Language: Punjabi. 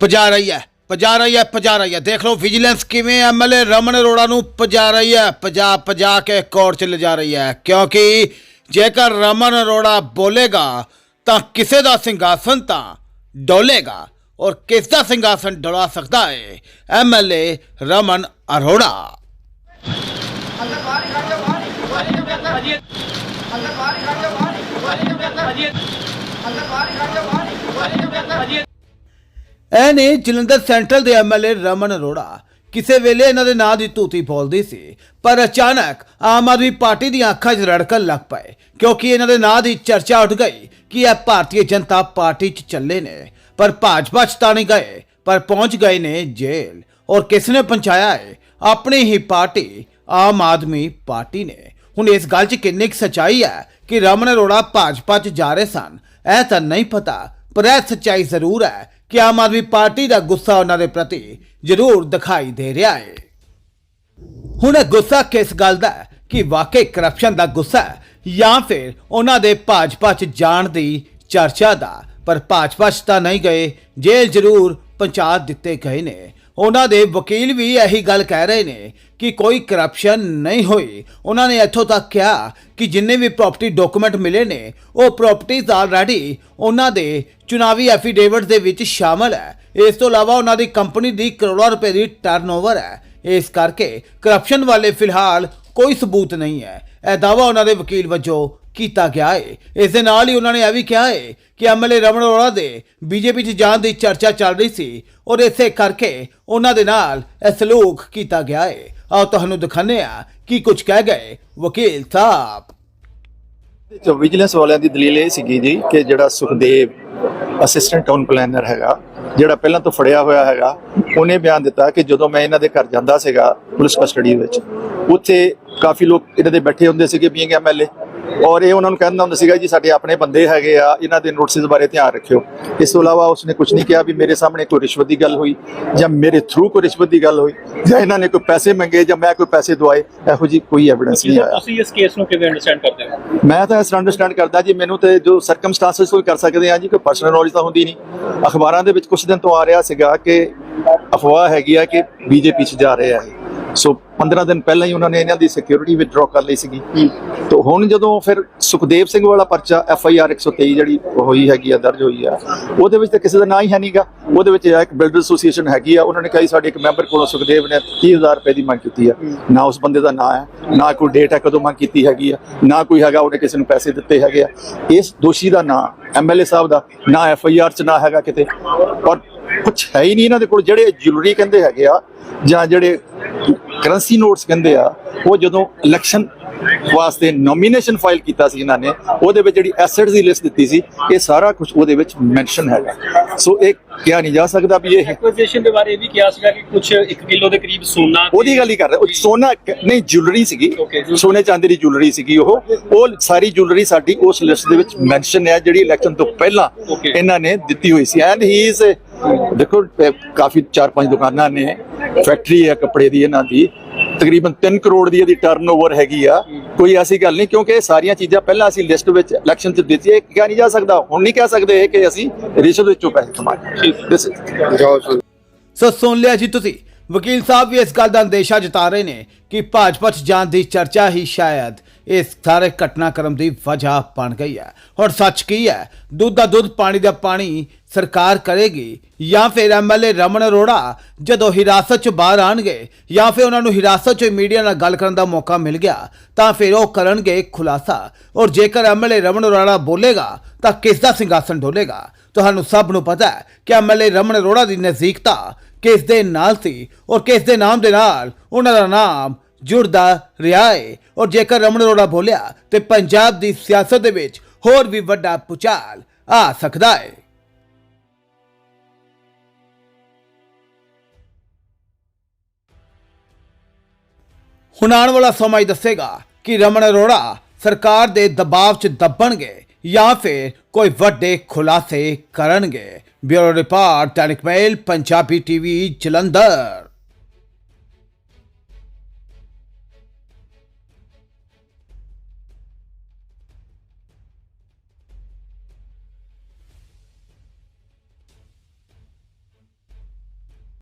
ਪਜਾ ਰਹੀ ਹੈ ਪਜਾ ਰਹੀ ਹੈ ਪਜਾ ਰਹੀ ਹੈ। ਦੇਖ ਲਓ ਵਿਜੀਲੈਂਸ ਕਿਵੇਂ ਐਮਐਲਏ ਰਮਨ ਅਰੋੜਾ ਨੂੰ ਪਜਾ ਰਹੀ ਹੈ ਪਜਾ ਪਜਾ ਕੇ ਕੋਰਟ 'ਚ ਲਿਜਾ ਰਹੀ ਹੈ। ਕਿਉਂਕਿ ਜੇਕਰ ਰਮਨ ਅਰੋੜਾ ਬੋਲੇਗਾ, ਤਾਂ ਕਿਸੇ ਦਾ ਸਿੰਘਾਸਨ ਤਾਂ ਡੋਲੇਗਾ ਔਰ ਕਿਸ ਦਾ ਸਿੰਘਾਸਨ ਡੋਲਾ ਸਕਦਾ ਹੈ ਐਮਐਲਏ ਰਮਨ ਅਰੋੜਾ। ਅੰਦਰ ਬਾਹਰ ਹੀ ਖੜ ਜਾਓ, ਬਾਹਰ ਹੀ ਬਾਹਰ ਹੀ ਅੰਦਰ ਬਾਹਰ ਹੀ ਖੜ ਜਾਓ, ਬਾਹਰ ਹੀ ਅੰਦਰ ਬਾਹਰ ਹੀ ਖੜ ਜਾਓ, ਬਾਹਰ ਹੀ ਇਹ ਨੇ ਜਲੰਧਰ ਸੈਂਟਰਲ ਦੇ ਐਮਐਲਏ ਰਮਨ ਅਰੋੜਾ ਕਿਸੇ ਵੇਲੇ ਇਹਨਾਂ ਦੇ ਨਾਂ ਦੀ ਤੂਤੀ ਬੋਲਦੀ ਸੀ, ਪਰ ਅਚਾਨਕ ਆਮ ਆਦਮੀ ਪਾਰਟੀ ਦੀਆਂ ਅੱਖਾਂ 'ਚ ਰੜਕਣ ਲੱਗ ਪਏ, ਕਿਉਂਕਿ ਇਹਨਾਂ ਦੇ ਨਾਂ ਦੀ ਚਰਚਾ ਉੱਠ ਗਈ ਕਿ ਇਹ ਭਾਰਤੀ ਜਨਤਾ ਪਾਰਟੀ 'ਚ ਚੱਲੇ ਨੇ, ਪਰ ਭਾਜਪਾ 'ਚ ਤਾਂ ਨਹੀਂ ਗਏ, ਪਰ ਪਹੁੰਚ ਗਏ ਨੇ ਜੇਲ੍ਹ। ਔਰ ਕਿਸ ਨੇ ਪਹੁੰਚਾਇਆ ਹੈ ਆਪਣੀ ਹੀ ਪਾਰਟੀ, ਆਮ ਆਦਮੀ ਪਾਰਟੀ ਨੇ। ਹੁਣ ਇਸ ਗੱਲ 'ਚ ਕਿੰਨੀ ਕੁ ਸਚਾਈ ਹੈ ਕਿ ਰਮਨ ਅਰੋੜਾ ਭਾਜਪਾ 'ਚ ਜਾ ਰਹੇ ਸਨ, ਇਹ ਤਾਂ ਨਹੀਂ ਪਤਾ, ਪਰ ਇਹ ਸੱਚਾਈ ਜ਼ਰੂਰ ਹੈ ਕਿ ਆਮ ਆਦਮੀ ਪਾਰਟੀ ਦਾ ਗੁੱਸਾ ਉਹਨਾਂ ਦੇ ਪ੍ਰਤੀ ਜ਼ਰੂਰ ਦਿਖਾਈ ਦੇ ਰਿਹਾ ਹੈ। ਹੁਣ ਇਹ ਗੁੱਸਾ ਕਿਸ ਗੱਲ ਦਾ ਹੈ ਕਿ ਵਾਕਈ ਕਰਪਸ਼ਨ ਦਾ ਗੁੱਸਾ ਹੈ ਜਾਂ ਫਿਰ ਉਹਨਾਂ ਦੇ ਭਾਜਪਾ 'ਚ ਜਾਣ ਦੀ ਚਰਚਾ ਦਾ? ਪਰ ਭਾਜਪਾ 'ਚ ਤਾਂ ਨਹੀਂ ਗਏ, ਜੇਲ੍ਹ ਜ਼ਰੂਰ ਪਹੁੰਚਾ ਦਿੱਤੇ ਗਏ ਨੇ। ਉਹਨਾਂ ਦੇ ਵਕੀਲ ਵੀ ਇਹੀ ਗੱਲ ਕਹਿ ਰਹੇ ਨੇ ਕਿ ਕੋਈ ਕਰਪਸ਼ਨ ਨਹੀਂ ਹੋਈ। ਉਹਨਾਂ ਨੇ ਇੱਥੋਂ ਤੱਕ ਕਿਹਾ ਕਿ ਜਿੰਨੇ ਵੀ ਪ੍ਰਾਪਰਟੀ ਡਾਕੂਮੈਂਟ ਮਿਲੇ ਨੇ, ਉਹ ਪ੍ਰਾਪਰਟੀਜ਼ ਆਲਰੇਡੀ ਉਹਨਾਂ ਦੇ ਚੁਣਾਵੀ ਐਫੀਡੇਵਿਟ ਦੇ ਵਿੱਚ ਸ਼ਾਮਲ ਹੈ। ਇਸ ਤੋਂ ਇਲਾਵਾ ਉਹਨਾਂ ਦੀ ਕੰਪਨੀ ਦੀ ਕਰੋੜਾਂ ਰੁਪਏ ਦੀ ਟਰਨਓਵਰ ਹੈ। ਇਸ ਕਰਕੇ ਕਰਪਸ਼ਨ ਵਾਲੇ ਫਿਲਹਾਲ ਕੋਈ ਸਬੂਤ ਨਹੀਂ ਹੈ। ਇਹ ਦਾਵਾ ਉਹਨਾਂ ਦੇ ਵਕੀਲ ਵਜੋਂ ਕੀਤਾ ਗਿਆ ਹੈ ਇਸ ਦੇ ਨਾਲ ਹੀ ਉਹਨਾਂ ਨੇ ਇਹ ਵੀ ਕਿਹਾ ਹੈ ਕਿ ਐਮਐਲਏ ਰਮਨ ਅਰੋੜਾ ਦੇ ਬੀਜੇਪੀ 'ਚ ਜਾਣ ਦੀ ਚਰਚਾ ਚੱਲ ਰਹੀ ਸੀ ਔਰ ਇਸੇ ਕਰਕੇ ਉਹਨਾਂ ਦੇ ਨਾਲ ਇਹ ਸਲੂਕ ਕੀਤਾ ਗਿਆ ਹੈ ਆਓ ਤੁਹਾਨੂੰ ਦਿਖਾਉਂਦੇ ਆ ਕੀ ਕੁਝ ਕਹਿ ਗਏ ਵਕੀਲ ਸਾਹਿਬ। ਜੋ ਵਿਜੀਲੈਂਸ ਵਾਲਿਆਂ ਦੀ ਦਲੀਲ ਇਹ ਸੀਗੀ ਜੀ ਕਿ ਜਿਹੜਾ ਸੁਖਦੇਵ ਅਸਿਸਟੈਂਟ ਟਾਊਨ ਪਲੈਨਰ ਹੈਗਾ, ਜਿਹੜਾ ਪਹਿਲਾਂ ਤੋਂ ਫੜਿਆ ਹੋਇਆ ਹੈਗਾ, ਉਹਨੇ ਬਿਆਨ ਦਿੱਤਾ ਕਿ ਜਦੋਂ ਮੈਂ ਇਹਨਾਂ ਦੇ ਘਰ ਜਾਂਦਾ ਸੀਗਾ ਪੁਲਿਸ ਕਸਟਡੀ ਵਿੱਚ, ਉੱਥੇ ਕਾਫੀ ਲੋਕ ਇਹਨਾਂ ਦੇ ਬੈਠੇ ਹੁੰਦੇ ਸੀਗੇ ਬੀਇੰਗ ਐਮਐਲਏ ਔਰ ਇਹ ਉਹਨਾਂ ਨੂੰ ਕਹਿੰਦਾ ਹੁੰਦਾ ਸੀਗਾ ਜੀ ਸਾਡੇ ਆਪਣੇ ਬੰਦੇ ਹੈਗੇ ਆ ਇਹਨਾਂ ਦੇ ਨੋਟਿਸ ਬਾਰੇ ਧਿਆਨ ਰੱਖਿਓ। ਇਸ ਤੋਂ ਇਲਾਵਾ ਉਸਨੇ ਕੁਝ ਨਹੀਂ ਕਿਹਾ ਵੀ ਮੇਰੇ ਸਾਹਮਣੇ ਕੋਈ ਰਿਸ਼ਵਤ ਦੀ ਗੱਲ ਹੋਈ ਜਾਂ ਮੇਰੇ ਥਰੂ ਕੋਈ ਰਿਸ਼ਵਤ ਦੀ ਗੱਲ ਹੋਈ ਜਾਂ ਇਹਨਾਂ ਨੇ ਕੋਈ ਪੈਸੇ ਮੰਗੇ ਜਾਂ ਮੈਂ ਕੋਈ ਪੈਸੇ ਦਵਾਏ ਇਹੋ ਜੀ ਕੋਈ ਐਵੀਡੈਂਸ ਨਹੀਂ ਆਇਆ। ਤੁਸੀਂ ਇਸ ਕੇਸ ਨੂੰ ਕਿਵੇਂ ਅੰਡਰਸਟੈਂਡ ਕਰਦੇ ਹੋ? ਮੈਂ ਤਾਂ ਇਸ ਅੰਡਰਸਟੈਂਡ ਕਰਦਾ ਜੀ ਮੈਨੂੰ ਤੇ ਜੋ ਸਰਕਮਸਟੈਂਸਸ ਕੋਈ ਕਰ ਸਕਦੇ ਆ ਜੀ ਕੋਈ ਪਰਸਨਲ ਨੌਲੇਜ ਤਾਂ ਹੁੰਦੀ ਨਹੀਂ। ਅਖਬਾਰਾਂ ਦੇ ਵਿੱਚ ਕੁਝ ਦਿਨ ਤੋਂ ਆ ਰਿਹਾ ਸੀਗਾ ਕਿ ਅਫਵਾਹ ਹੈਗੀ ਆ ਕਿ ਬੀਜੇਪੀ ਚ ਜਾ ਰਹੇ ਆ ਇਹ ਸੋ 15 ਦਿਨ ਪਹਿਲਾਂ ਹੀ ਉਹਨਾਂ ਨੇ ਇਹਨਾਂ ਦੀ ਸਿਕਿਉਰਿਟੀ ਵਿਦਡਰਾ ਕਰ ਲਈ ਸੀਗੀ। ਤੋਂ ਹੁਣ ਜਦੋਂ ਫਿਰ ਸੁਖਦੇਵ ਸਿੰਘ ਵਾਲਾ ਪਰਚਾ ਐਫ ਆਈ ਆਰ 123 ਜਿਹੜੀ ਹੋਈ ਹੈਗੀ ਆ ਦਰਜ ਹੋਈ ਆ ਉਹਦੇ ਵਿੱਚ ਤਾਂ ਕਿਸੇ ਦਾ ਨਾਂ ਹੀ ਹੈ ਨਹੀਂਗਾ ਉਹਦੇ ਵਿੱਚ ਇੱਕ ਬਿਲਡਰ ਐਸੋਸੀਏਸ਼ਨ ਹੈਗੀ ਆ। ਉਹਨਾਂ ਨੇ ਕਹੀ ਸਾਡੇ ਇੱਕ ਮੈਂਬਰ ਕੋਲੋਂ ਸੁਖਦੇਵ ਨੇ 30000 ਰੁਪਏ ਦੀ ਮੰਗ ਕੀਤੀ ਆ। ਨਾ ਉਸ ਬੰਦੇ ਦਾ ਨਾਂ ਹੈ ਨਾ ਕੋਈ ਡੇਟ ਹੈ ਕਦੋਂ ਮੰਗ ਕੀਤੀ ਹੈਗੀ ਆ ਨਾ ਕੋਈ ਹੈਗਾ ਉਹਨੇ ਕਿਸੇ ਨੂੰ ਪੈਸੇ ਦਿੱਤੇ ਹੈਗੇ ਆ। ਇਸ ਦੋਸ਼ੀ ਦਾ ਨਾਂ ਐਮਐਲਏ ਸਾਹਿਬ ਦਾ ਨਾ ਐਫ ਆਈ ਆਰ ਚ ਨਾ ਹੈਗਾ ਕਿਤੇ। ਔਰ ਕੁਝ ਹੈ ਹੀ ਨਹੀਂ ਇਹਨਾਂ ਦੇ ਕੋਲ ਜਿਹੜੇ ਜੁਲਰੀ ਕਹਿੰਦੇ ਹੈਗੇ ਆ ਜਾਂ ਜਿਹੜੇ ਕਰੰਸੀ ਨੋਟਸ ਕਹਿੰਦੇ ਆ ਉਹ ਜਦੋਂ ਇਲੈਕਸ਼ਨ ਵਾਸਤੇ ਨੋਮੀਨੇਸ਼ਨ ਫਾਈਲ ਕੀਤਾ ਸੀ ਇਹਨਾਂ ਨੇ ਉਹਦੇ ਵਿੱਚ ਜਿਹੜੀ ਐਸੈਟਸ ਦੀ ਲਿਸਟ ਦਿੱਤੀ ਸੀ ਇਹ ਸਾਰਾ ਕੁਝ ਉਹਦੇ ਵਿੱਚ ਮੈਂਸ਼ਨ ਹੈਗਾ। ਸੋ ਇਹ ਕਿਹਾ ਨਹੀਂ ਜਾ ਸਕਦਾ ਵੀ ਇਹ ਐਕੁਜੀਸ਼ਨ ਦੇ ਬਾਰੇ ਇਹ ਵੀ ਕਿਹਾ ਸੀਗਾ ਕਿ ਕੁਝ 1 ਕਿਲੋ ਦੇ ਕਰੀਬ ਸੋਨਾ ਉਹਦੀ ਗੱਲ ਹੀ ਕਰ ਰਿਹਾ। ਉਹ ਸੋਨਾ ਨਹੀਂ ਜੁਐਲਰੀ ਸੀਗੀ। ਸੋਨੇ ਚਾਂਦੀ ਦੀ ਜੁਐਲਰੀ ਸੀਗੀ ਉਹ। ਉਹ ਸਾਰੀ ਜੁਐਲਰੀ ਸਾਡੀ ਉਸ ਲਿਸਟ ਦੇ ਵਿੱਚ ਮੈਂਸ਼ਨ ਹੈ ਜਿਹੜੀ ਇਲੈਕਸ਼ਨ ਤੋਂ ਪਹਿਲਾਂ। ਇਹਨਾਂ ਨੇ ਦਿੱਤੀ ਹੋਈ ਸੀ। ਐਂਡ ਹੀ ਇਜ਼ ਦੇਖੋ ਕਾਫੀ ਚਾਰ ਪੰਜ ਦੁਕਾਨਾਂ ਨੇ, ਫੈਕਟਰੀ ਹੈ, ਕੱਪੜੇ ਦੀ ਇਹਨਾਂ ਦੀ, ਤਕਰੀਬਨ 3 ਕਰੋੜ ਦੀ ਇਹਦੀ ਟਰਨਓਵਰ ਹੈਗੀ ਆ। ਕੋਈ ਐਸੀ ਗੱਲ ਨਹੀਂ, ਕਿਉਂਕਿ ਇਹ ਸਾਰੀਆਂ ਚੀਜ਼ਾਂ ਪਹਿਲਾਂ ਅਸੀਂ ਲਿਸਟ ਵਿੱਚ ਇਲੈਕਸ਼ਨ 'ਚ ਦਿੱਤੀ ਇਹ ਕਿਹਾ ਨਹੀਂ ਜਾ ਸਕਦਾ। ਹੁਣ ਨਹੀਂ ਕਹਿ ਸਕਦੇ ਕਿ ਅਸੀਂ ਰਿਸ਼ਵਤ ਵਿੱਚੋਂ ਪੈਸੇ ਕਮਾਏ। ਸੋ ਸੁਣ ਲਿਆ ਜੀ ਤੁਸੀਂ, ਵਕੀਲ ਸਾਹਿਬ ਵੀ ਇਸ ਗੱਲ ਦਾ ਅੰਦੇਸ਼ਾ ਜਤਾ ਰਹੇ ਨੇ ਕਿ ਭਾਜਪਾ 'ਚ ਜਾਣ ਦੀ ਚਰਚਾ ਹੀ ਸ਼ਾਇਦ ਇਸ ਸਾਰੇ ਘਟਨਾਕ੍ਰਮ ਦੀ ਵਜ੍ਹਾ ਬਣ ਗਈ ਹੈ। ਹੁਣ ਸੱਚ ਕੀ ਹੈ? ਦੁੱਧ ਦਾ ਦੁੱਧ, ਪਾਣੀ ਦਾ ਪਾਣੀ ਸਰਕਾਰ ਕਰੇਗੀ ਜਾਂ ਫਿਰ ਐਮਐਲਏ ਰਮਨ ਅਰੋੜਾ ਜਦੋਂ ਹਿਰਾਸਤ 'ਚ ਬਾਹਰ ਆਣਗੇ ਜਾਂ ਫਿਰ ਉਹਨਾਂ ਨੂੰ ਹਿਰਾਸਤ 'ਚ ਮੀਡੀਆ ਨਾਲ ਗੱਲ ਕਰਨ ਦਾ ਮੌਕਾ ਮਿਲ ਗਿਆ, ਤਾਂ ਫਿਰ ਉਹ ਕਰਨਗੇ ਖੁਲਾਸਾ। ਔਰ ਜੇਕਰ ਐਮਐਲਏ ਰਮਨ ਅਰੋੜਾ ਬੋਲੇਗਾ, ਤਾਂ ਕਿਸ ਦਾ ਸਿੰਘਾਸਨ ਡੋਲੇਗਾ? ਤੁਹਾਨੂੰ ਸਭ ਨੂੰ ਪਤਾ ਹੈ ਕਿ ਐਮਐਲਏ ਰਮਨ ਅਰੋੜਾ ਦੀ ਨਜ਼ਦੀਕਤਾ ਕਿਸ ਦੇ ਨਾਲ ਸੀ ਔਰ ਕਿਸ ਦੇ ਨਾਮ ਦੇ ਨਾਲ ਉਹਨਾਂ ਦਾ ਨਾਮ ਜੁੜਦਾ ਰਿਹਾ ਏ। ਔਰ ਜੇਕਰ ਰਮਨ ਅਰੋੜਾ ਬੋਲਿਆ ਤੇ ਪੰਜਾਬ ਦੀ ਸਿਆਸਤ ਦੇ ਵਿੱਚ ਹੋਰ ਵੀ ਵੱਡਾ ਪੁਚਾਲ ਆ ਸਕਦਾ ਹੈ ਹੁਣ ਆਉਣ ਵਾਲਾ ਸਮਾਂ ਹੀ ਦੱਸੇਗਾ ਕਿ ਰਮਨ ਅਰੋੜਾ ਸਰਕਾਰ ਦੇ ਦਬਾਅ 'ਚ ਦੱਬਣਗੇ ਜਾਂ ਫਿਰ ਕੋਈ ਵੱਡੇ ਖੁਲਾਸੇ ਕਰਨਗੇ। ਬਿਊਰੋ ਰਿਪੋਰਟ ਟੈਲਿਕ ਮੇਲ ਪੰਜਾਬੀ ਟੀਵੀ, ਜਲੰਧਰ।